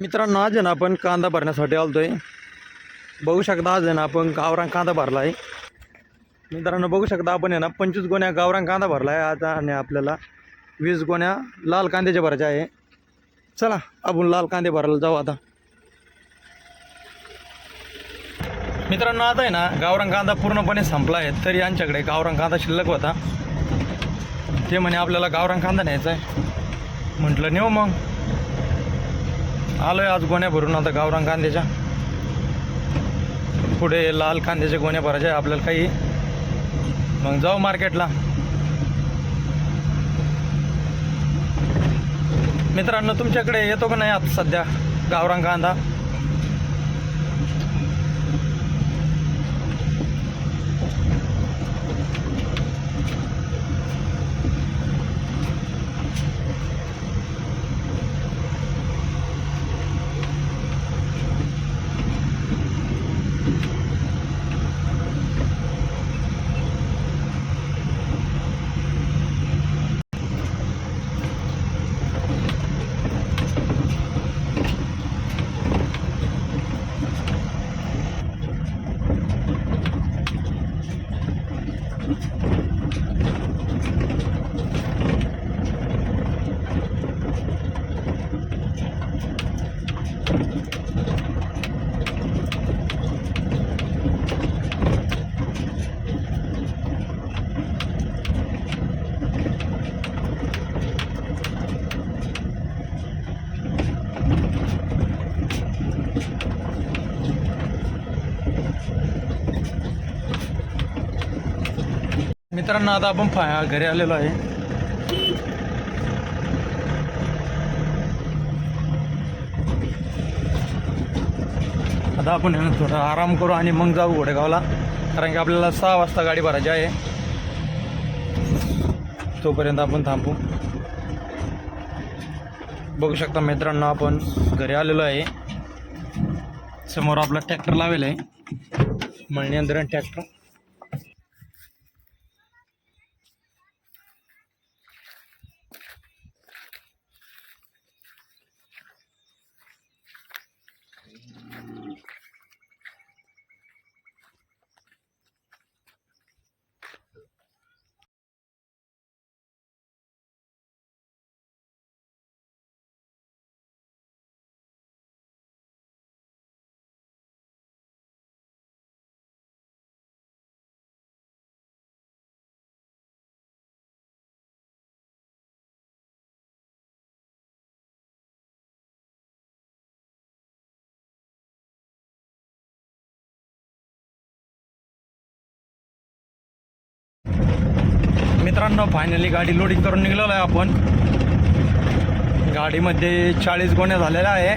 मित्रांनो आज आहे ना आपण कांदा भरण्यासाठी आलतोय. बघू शकता आज आहे ना आपण गावरान कांदा भरला आहे मित्रांनो बघू शकता आपण आहे ना पंचवीस गोण्या गावरान कांदा भरला आहे आता आणि आपल्याला वीस गोण्या लाल कांद्याच्या भरायच्या आहे. चला आपण लाल कांदे भरायला जाऊ आता. मित्रांनो आता आहे ना गावरान कांदा पूर्णपणे संपला आहे तरी यांच्याकडे गावरान कांदा शिल्लक होता. ते म्हणे आपल्याला गावरान कांदा न्यायचा आहे म्हटलं नेऊ मग. आलोय आज गोण्या भरून. आता गावरान कांद्याच्या. पुढे लाल कांद्याच्या गोण्या भरायच्या आपल्याला काही मग जाऊ मार्केटला. मित्रांनो तुमच्याकडे येतो का नाही आता सध्या? गावरान कांदा. मित्रांनो आता आपण घरी आलेलो आहे. आता आपण आहे थोडा आराम करू आणि मग जाऊ घोडेगावला. कारण की आपल्याला सहा वाजता गाडी भरायची आहे. तोपर्यंत आपण थांबू. बघू शकता मित्रांनो आपण घरी आलेलो आहे. समोर आपला ट्रॅक्टर लावेल आहे. मळणी यंत्र ट्रॅक्टर. मित्रांनो फायनली गाडी लोडिंग करून निघलेलो आहे आपण. गाडीमध्ये चाळीस गोण्या झालेल्या आहे.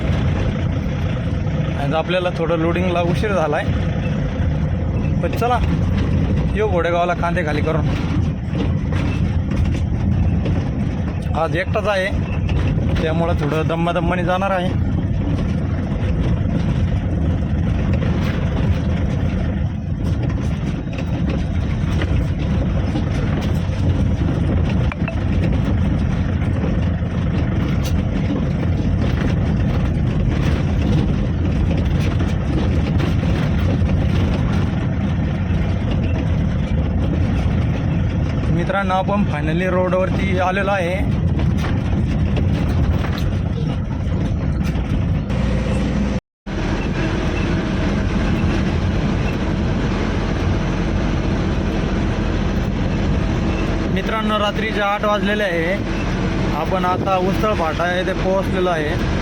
आणि आपल्याला थोडं लोडिंगला उशीर झाला आहे पण चला येऊ घोडेगावला कांदे खाली करून. आज एकटाच आहे. त्यामुळं थोडं दम्मादम्माने जाणार आहे. मित्रांनो आपण फायनली रोडवरती आलेलो आहे. मित्रांनो रात्रीचे आठ वाजलेले आहे. आपण आता उस्तळ फाटा येथे पोहोचलेलो आहे.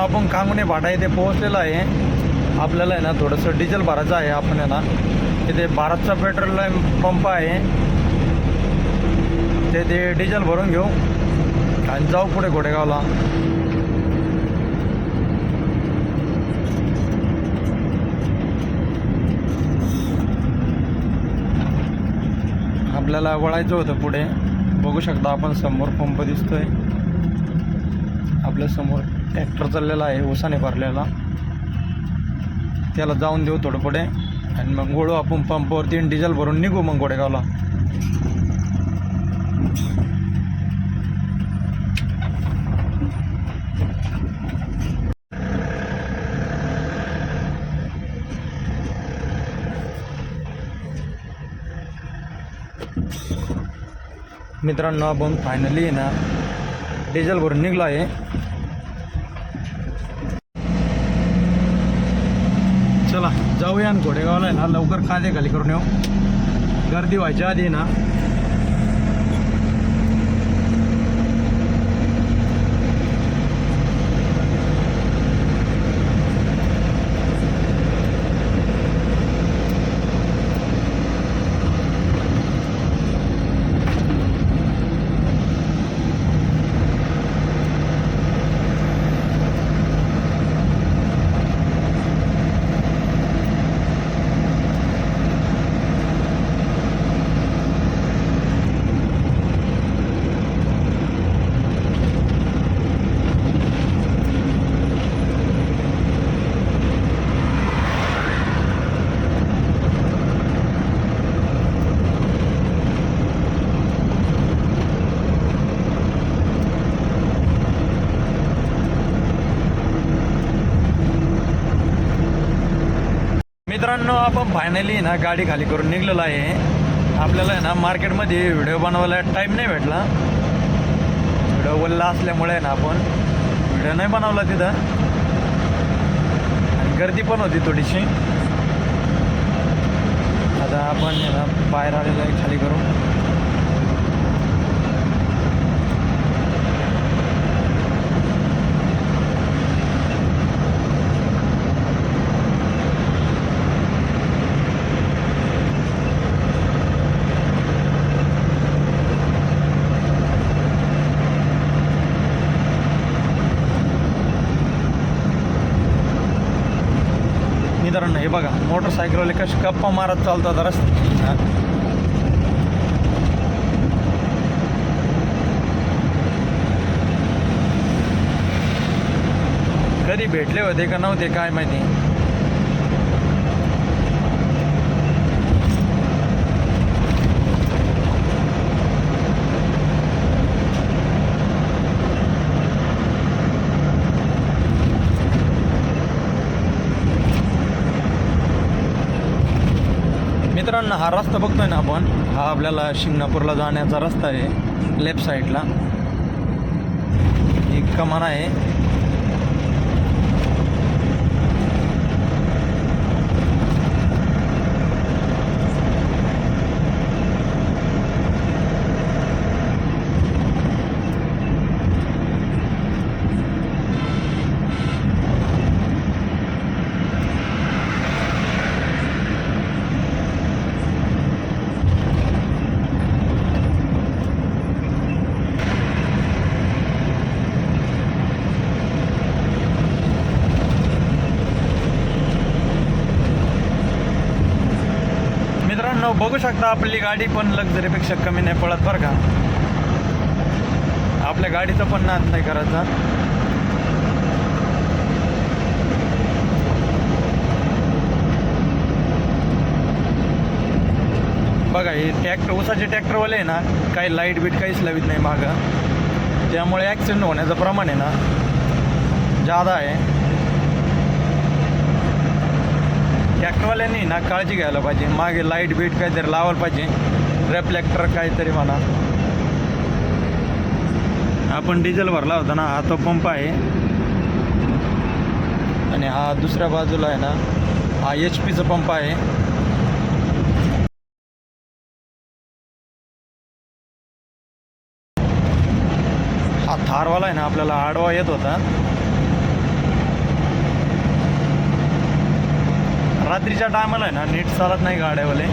आपण कांगणे भाटा इथे पोहोचलेलो आहे. आपल्याला आहे ना थोडंसं डिझेल भरायचं आहे. आपण आहे ना इथे भारतचा पेट्रोल पंप आहे. ते ते डिझेल भरून घेऊ. आणि जाऊ पुढे घोडेगावला. आपल्याला वळायचं होतं पुढे. बघू शकता आपण समोर पंप दिसतोय. आपल्यासमोर ट्रॅक्टर चाललेला आहे उसाने भरलेला. त्याला जाऊन देऊ थोडं पुढे आणि मग गोळू आपण पंपावरती आणि डिझेल भरून निघू मग गोडेगावला मित्रांनो आपण फायनली ना डिझेल भरून निघलो आहे चला जाऊया आणि घोडेगावला आहे ना लवकर कांदे खाली करून येऊ. गर्दी व्हायच्या आधी ना मित्रांनो आपण फायनली ना गाडी खाली करून निघलेलो आहे. आपल्याला आहे ना मार्केटमध्ये व्हिडिओ बनवायला टाईम नाही भेटला. व्हिडिओ बोलला असल्यामुळे ना आपण व्हिडिओ नाही बनवला तिथं. आणि गर्दी पण होती थोडीशी. आता आपण आहे ना बाहेर आलेलं आहे खाली करून. मित्रांनो हे बघा मोटरसायकलवाले कसे गप्पा मारत चालतात रस्ते कधी भेटले होते का नव्हते काय माहिती? मित्रांनो हा रस्ता बघतोय ना आपण? हा आपल्याला शिंगणापूरला जाण्याचा रस्ता आहे लेफ्ट साईडला एक कमान आहे मित्रांनो बघू शकता आपली गाडी पण लक्झरीपेक्षा कमी नाही पडत बरं का. आपल्या गाडीचा पण नाद नाही करायचा. बघा हे ट्रॅक्टर उसाचे ट्रॅक्टरवाले आहे ना काही लाइट बीट काहीच लावित नाही मागं. त्यामुळे ॲक्सिडेंट होण्याचं प्रमाण आहे ना जादा आहे. ट्रॅक्टरवाल्यांनी ना काळजी घ्यायला पाहिजे. मागे लाइट बीट काहीतरी लावायला पाहिजे. रेफ्लेक्टर काहीतरी म्हणा. आपण डिझेल भरला होता ना हा तो पंप आहे. आणि हा दुसऱ्या बाजूला आहे ना हा एच पीचा पंप आहे. हा थारवाला आहे ना आपल्याला आडवा येत होता. रात्रीच्या टायमाला आहे ना नीट चालत नाही गाड्यावाले.